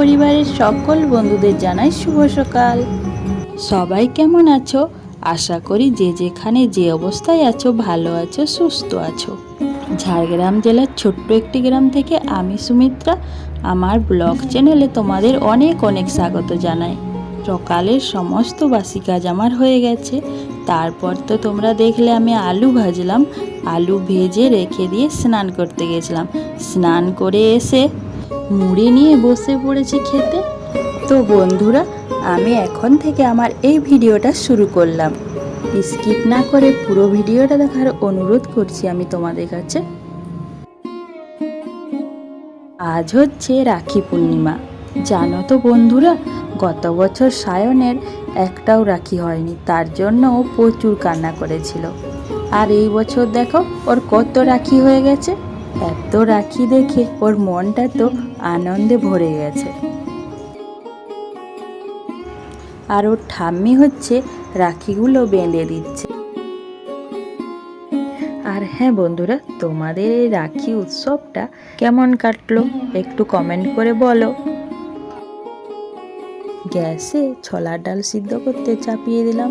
সকল বন্ধুদের জানাই শুভ সকাল। সবাই কেমন আছো? আশা করি যে যেখানে যে অবস্থায় আছো, ভালো আছো, সুস্থ আছো। ঝাড়গ্রাম জেলার ছোট্ট একটি গ্রাম থেকে আমি সুমিত্রা, আমার ব্লগ চ্যানেলে তোমাদের অনেক অনেক স্বাগত জানাই। সকালের সমস্ত বাসি কাজ আমার হয়ে গেছে। তারপর তো তোমরা দেখলে আমি আলু ভাজলাম। আলু ভেজে রেখে দিয়ে স্নান করতে গেছিলাম। স্নান করে এসে মুড়ি নিয়ে বসে পড়েছি খেতে। তো বন্ধুরা, আমি এখন থেকে আমার এই ভিডিওটা শুরু করলাম। স্কিপ না করে পুরো ভিডিওটা দেখার অনুরোধ করছি আমি তোমাদের কাছে। আজ হচ্ছে রাখি পূর্ণিমা। জানো তো বন্ধুরা, গত বছর সায়নের একটাও রাখি হয়নি, তার জন্য ও প্রচুর কান্না করেছিল। আর এই বছর দেখো, ওর কত রাখি হয়ে গেছে। এত রাখি দেখে ওর মনটা তো আনন্দে ভরে গেছে। আর ওর ঠাম্মি হচ্ছে রাখিগুলো বেঁধে দিচ্ছে। আর হ্যাঁ বন্ধুরা, তোমাদের এই রাখি উৎসবটা কেমন কাটলো একটু কমেন্ট করে বলো। গ্যাসে ছোলার ডাল সিদ্ধ করতে চাপিয়ে দিলাম।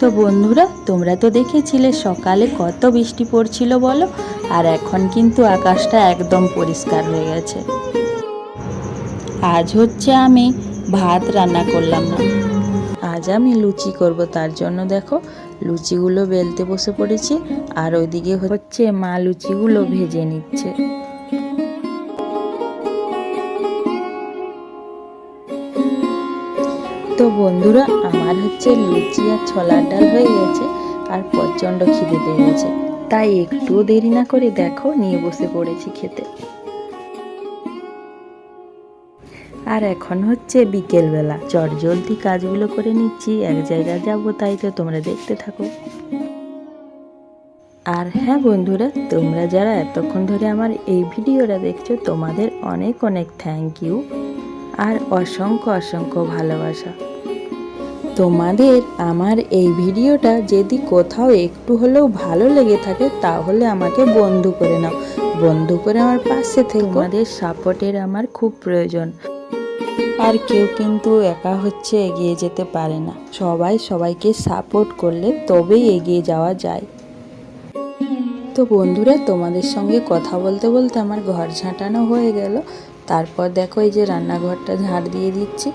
তো বন্ধুরা, তোমরা তো দেখেছিলে সকালে কত বৃষ্টি পড়ছিল বলো? আর এখন কিন্তু আকাশটা একদম পরিষ্কার হয়ে গেছে। আজ হচ্ছে আমি ভাত রান্না করলাম না। আজ আমি লুচি করব, তার জন্য দেখো লুচিগুলো বেলতে বসে পড়েছি। আর ওইদিকে হচ্ছে মা লুচিগুলো ভেজে নিচ্ছে। তো বন্ধুরা, আমার হচ্ছে লুচি আর ছোলার ডাল হয়ে গেছে, আর প্রচণ্ড খিদে পেয়ে গেছে তাই একটুও দেরি না করে দেখো, নিয়ে বসে পড়েছি খেতে। আর এখন হচ্ছে বিকেলবেলা। চট জলদি কাজগুলো করে নিচ্ছি, এক জায়গায় যাব, তাই তো তোমরা দেখতে থাকো। আর হ্যাঁ বন্ধুরা, তোমরা যারা এতক্ষণ ধরে আমার এই ভিডিওটা দেখছ, তোমাদের অনেক অনেক থ্যাংক ইউ আর অসংখ্য অসংখ্য ভালোবাসা। তোমাদের আমার এই ভিডিওটা যদি কোথাও একটু হলেও ভালো লেগে থাকে তাহলে আমাকে বন্ধু করে নাও। বন্ধু করে আমার পাশে থেকে। তোমাদের সাপোর্টের আমার খুব প্রয়োজন। আর কেউ কিন্তু একা হচ্ছে এগিয়ে যেতে পারে না। সবাই সবাইকে সাপোর্ট করলে তবেই এগিয়ে যাওয়া যায়। তো বন্ধুরা তোমাদের সঙ্গে কথা বলতে বলতে আমার ঘর ঝাঁটানো হয়ে গেল। তারপর দেখো এই যে রান্নাঘরটা ঝাড় দিয়ে দিচ্ছি।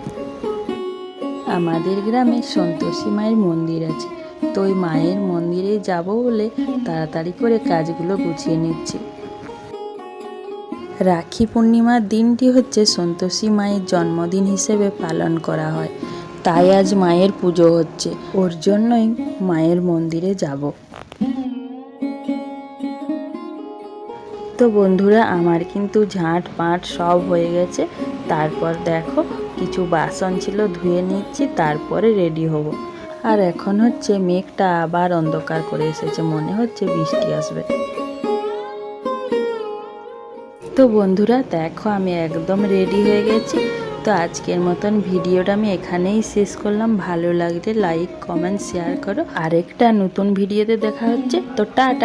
আমাদের গ্রামে সন্তোষী মায়ের মন্দির আছে। তো ওই মায়ের মন্দিরে যাব বলে তাড়াতাড়ি করে কাজগুলো গুছিয়ে নিচ্ছি। রাখি পূর্ণিমার দিনটি হচ্ছে সন্তোষী মায়ের জন্মদিন হিসেবে পালন করা হয়। তাই আজ মায়ের পুজো হচ্ছে। ওর জন্যই মায়ের মন্দিরে যাব। তো বন্ধুরা, আমার কিন্তু ঝাঁট পাট সব হয়ে গেছে। তারপর দেখো কিছু বাসন ছিল, ধুয়ে নিচ্ছি, তারপরে রেডি হব। আর এখন হচ্ছে মেঘটা আবার অন্ধকার করে এসেছে, মনে হচ্ছে বৃষ্টি আসবে। তো বন্ধুরা, দেখো আমি একদম রেডি হয়ে গেছি। তো আজকের মতন ভিডিওটা আমি এখানেই শেষ করলাম। ভালো লাগলে লাইক কমেন্ট শেয়ার করো। আরেকটা নতুন ভিডিওতে দেখা হচ্ছে। তো টাটা!